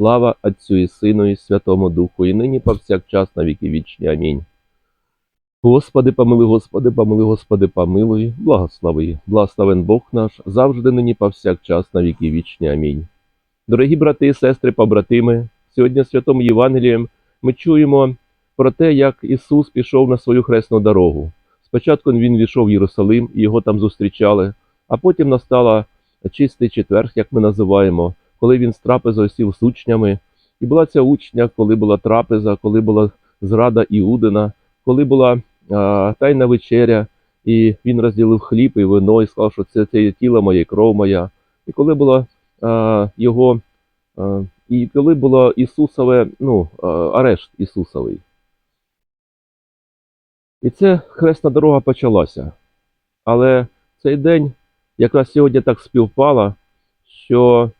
Слава Отцю і Сину і Святому Духу, і нині повсякчас на віки вічні. Амінь. Господи, помилуй, Господи, помилуй, Господи, помилуй, благослови, благословен Бог наш, завжди нині повсякчас на віки вічні. Амінь. Дорогі брати і сестри, побратими, сьогодні Святому Євангелієм ми чуємо про те, як Ісус пішов на свою хресну дорогу. Спочатку Він війшов в Єрусалим, і його там зустрічали, а потім настала чистий четверг, як ми називаємо, коли він з трапезою сів з учнями. І була ця учня, коли була трапеза, коли була зрада Іудина, коли була а, тайна вечеря, і він розділив хліб і вино і сказав, що це, це є тіло моє, кров моя. І коли було а, його, а, і коли було Ісусове, ну, а, арешт Ісусовий. І це хресна дорога почалася. Але цей день якраз сьогодні так співпало, що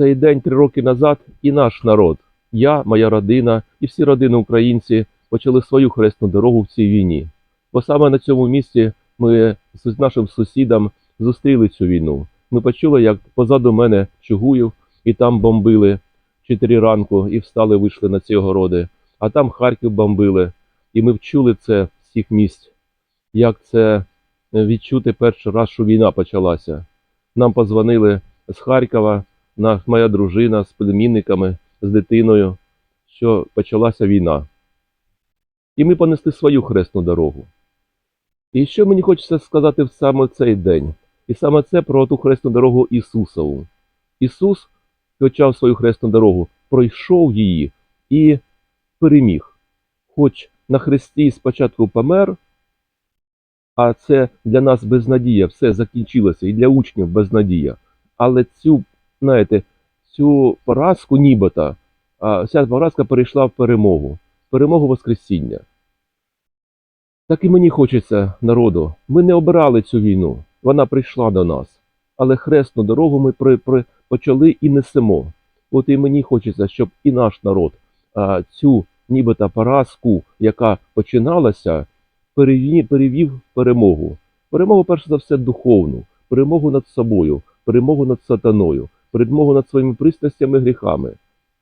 цей день три роки назад і наш народ, я, моя родина і всі родини українці почали свою хресну дорогу в цій війні. Бо саме на цьому місці ми з нашим сусідом зустріли цю війну. Ми почули, як позаду мене Чугуїв, і там бомбили в 4 ранку, і встали, вийшли на ці огороди. А там Харків бомбили. І ми вчули це цих місць, як це відчути перший раз, що війна почалася. Нам позвонили з Харкова, моя дружина з племінниками, з дитиною, що почалася війна. І ми понесли свою хресну дорогу. І що мені хочеться сказати саме цей день? І саме це про ту хресну дорогу Ісусову. Ісус почав свою хресну дорогу, пройшов її і переміг. Хоч на хресті спочатку помер, а це для нас безнадія, все закінчилося, і для учнів безнадія. Але цю, знаєте, цю поразку нібито, а ця поразка перейшла в перемогу, перемогу Воскресіння. Так і мені хочеться, народу. Ми не обирали цю війну, вона прийшла до нас. Але хресну дорогу ми при, при, почали і несемо. От і мені хочеться, щоб і наш народ а, цю нібито поразку, яка починалася, перевів, перевів перемогу. Перемогу, перш за все, духовну, перемогу над собою, перемогу над сатаною, перемогу над своїми пристрастями і гріхами.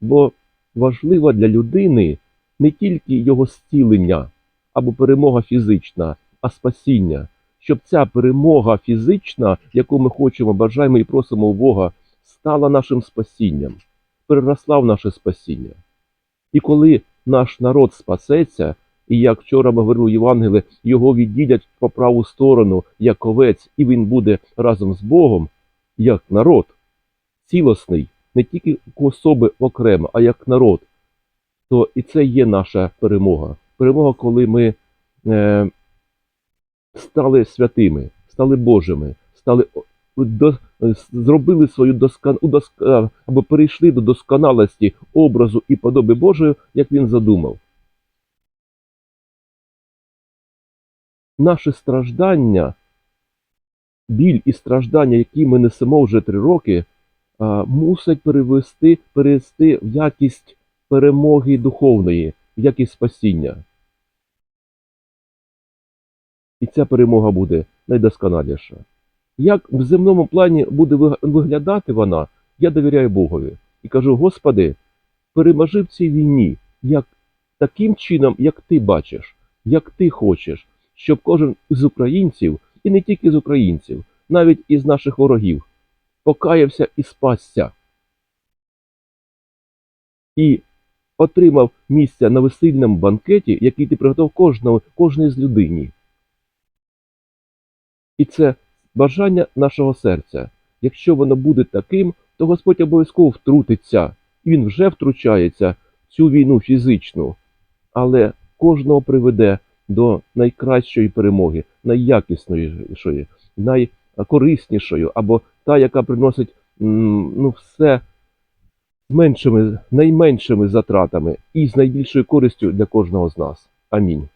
Бо важливо для людини не тільки його зцілення або перемога фізична, а спасіння, щоб ця перемога фізична, яку ми хочемо, бажаємо і просимо у Бога, стала нашим спасінням, переросла в наше спасіння. І коли наш народ спасеться, і як вчора ми говорили у його відділять по праву сторону, як овець, і він буде разом з Богом, як народ, цілісний, не тільки особи окремо, а як народ, то і це є наша перемога. Перемога, коли ми е, стали святими, стали Божими, стали до, зробили свою доскон, удоск, е, або перейшли до досконалості образу і подоби Божої, як він задумав. Наше страждання, біль і страждання, які ми несемо вже три роки, мусить перевести, перевести в якість перемоги духовної, в якість спасіння. І ця перемога буде найдосконаліша. Як в земному плані буде виглядати вона, я довіряю Богові. І кажу, Господи, переможи в цій війні, як таким чином, як ти бачиш, як ти хочеш, щоб кожен з українців, і не тільки з українців, навіть із наших ворогів, покаявся і спасся. І отримав місце на весільному банкеті, який ти приготував кожному, кожній з людині. І це бажання нашого серця. Якщо воно буде таким, то Господь обов'язково втрутиться, і Він вже втручається в цю війну фізичну, але кожного приведе до найкращої перемоги, найякіснішої, найкориснішої, або та, яка приносить ну, все меншими, найменшими затратами і з найбільшою користю для кожного з нас. Амінь.